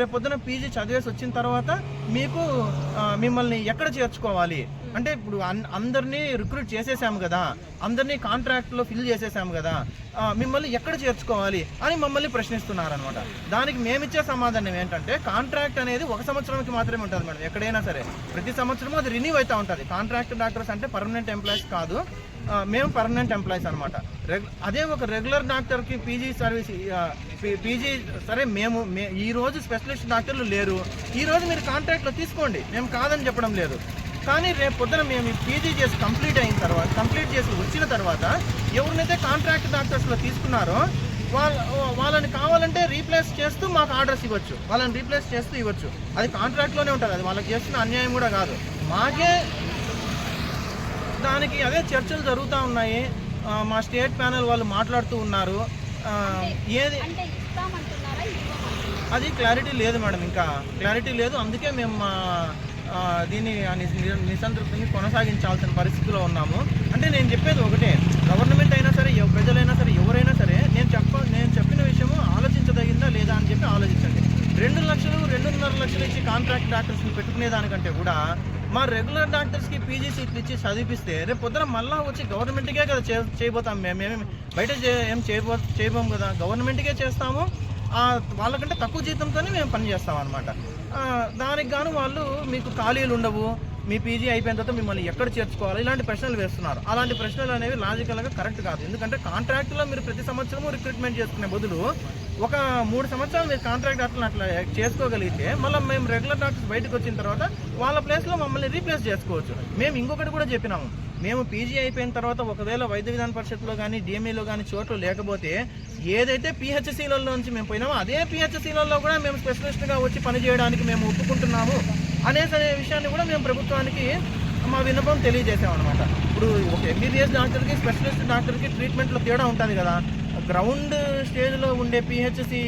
రేపొద్దున పీజీ చదివేసి వచ్చిన తర్వాత మీకు మిమ్మల్ని ఎక్కడ చేర్చుకోవాలి? అంటే ఇప్పుడు అందరినీ రిక్రూట్ చేసేసాము కదా అందరినీ కాంట్రాక్ట్లో ఫిల్ చేసేసాము కదా మిమ్మల్ని ఎక్కడ చేర్చుకోవాలి అని మమ్మల్ని ప్రశ్నిస్తున్నారు అనమాట దానికి మేమిచ్చే సమాధానం ఏంటంటే కాంట్రాక్ట్ అనేది ఒక సంవత్సరానికి మాత్రమే ఉంటుంది మేడం ఎక్కడైనా సరే. ప్రతి సంవత్సరం అది రిన్యూ అవుతూ ఉంటుంది. కాంట్రాక్ట్ డాక్టర్స్ అంటే పర్మనెంట్ ఎంప్లాయీస్ కాదు. మేము పర్మనెంట్ ఎంప్లాయీస్ అనమాట అదే ఒక రెగ్యులర్ డాక్టర్కి పీజీ సర్వీస్ పీజీ సరే మేము మే- ఈ రోజు స్పెషలిస్ట్ డాక్టర్లు లేరు. ఈ రోజు మీరు కాంట్రాక్ట్లో తీసుకోండి. మేము కాదని చెప్పడం లేదు. కానీ రేపు పొద్దున మేము పీజీ చేసి కంప్లీట్ అయిన తర్వాత కంప్లీట్ చేసి వచ్చిన తర్వాత ఎవరినైతే కాంట్రాక్ట్ డాక్టర్స్లో తీసుకున్నారో వాళ్ళ వాళ్ళని కావాలంటే రీప్లేస్ చేస్తూ మాకు ఆర్డర్స్ ఇవ్వచ్చు. వాళ్ళని రీప్లేస్ చేస్తూ ఇవ్వచ్చు. అది కాంట్రాక్ట్లోనే ఉంటుంది. అది వాళ్ళకి చేస్తున్న అన్యాయం కూడా కాదు. మాకే దానికి అదే చర్చలు జరుగుతూ ఉన్నాయి. మా స్టేట్ ప్యానెల్ వాళ్ళు మాట్లాడుతూ ఉన్నారు. ఏది అది క్లారిటీ లేదు మేడం ఇంకా. క్లారిటీ లేదు. అందుకే మేము దీన్ని నిసంతృప్తిని కొనసాగించాల్సిన పరిస్థితిలో ఉన్నాము. అంటే నేను చెప్పేది ఒకటే. గవర్నమెంట్ అయినా సరే ప్రజలైనా సరే ఎవరైనా సరే నేను చెప్ప నేను చెప్పిన విషయము ఆలోచించదగిందా లేదా అని చెప్పి ఆలోచించండి. రెండు లక్షలు రెండున్నర లక్షలు ఇచ్చి కాంట్రాక్ట్ డాక్టర్స్ని పెట్టుకునే దానికంటే కూడా మా రెగ్యులర్ డాక్టర్స్కి పీజీ సీట్లు ఇచ్చి చదివిస్తే రేపు పొద్దున మళ్ళా వచ్చి గవర్నమెంట్కే కదా చే చేయబోతాం. మేము బయట ఏం చేయబో చేయబోం కదా. గవర్నమెంట్కే చేస్తాము. వాళ్ళకంటే తక్కువ జీతంతోనే మేము పని చేస్తాం అనమాట దానికి గాను వాళ్ళు మీకు ఖాళీలు ఉండవు. మీ పీజీ అయిపోయిన తర్వాత మిమ్మల్ని ఎక్కడ చేర్చుకోవాలి? ఇలాంటి ప్రశ్నలు వేస్తున్నారు. అలాంటి ప్రశ్నలు అనేవి లాజికల్గా కరెక్ట్ కాదు. ఎందుకంటే కాంట్రాక్ట్లో మీరు ప్రతి సంవత్సరము రిక్రూట్మెంట్ చేసుకునే బదులు ఒక మూడు సంవత్సరాలు మీరు కాంట్రాక్ట్ డాక్టర్లు అట్లా చేసుకోగలిగితే మళ్ళీ మేము రెగ్యులర్ డాక్టర్స్ బయటకు వచ్చిన తర్వాత వాళ్ళ ప్లేస్లో మమ్మల్ని రీప్లేస్ చేసుకోవచ్చు. మేము ఇంకొకటి కూడా చెప్పినాము. మేము పీజీ అయిపోయిన తర్వాత ఒకవేళ వైద్య విధాన పరిషత్లో కానీ డిఎంఈలో కానీ చోట్లు లేకపోతే ఏదైతే పిహెచ్సిలలో నుంచి మేము పోయినామో అదే పిహెచ్సిలలో కూడా మేము స్పెషలిస్ట్గా వచ్చి పనిచేయడానికి మేము ఒప్పుకుంటున్నాము. అనేసి అనే విషయాన్ని కూడా మేము ప్రభుత్వానికి మా విన్నపం తెలియజేసాం అనమాట ఇప్పుడు ఒక ఎంబీబీఎస్ డాక్టర్కి స్పెషలిస్ట్ డాక్టర్కి ట్రీట్మెంట్లో తేడా ఉంటుంది కదా. గ్రౌండ్ స్టేజ్లో ఉండే పిహెచ్సి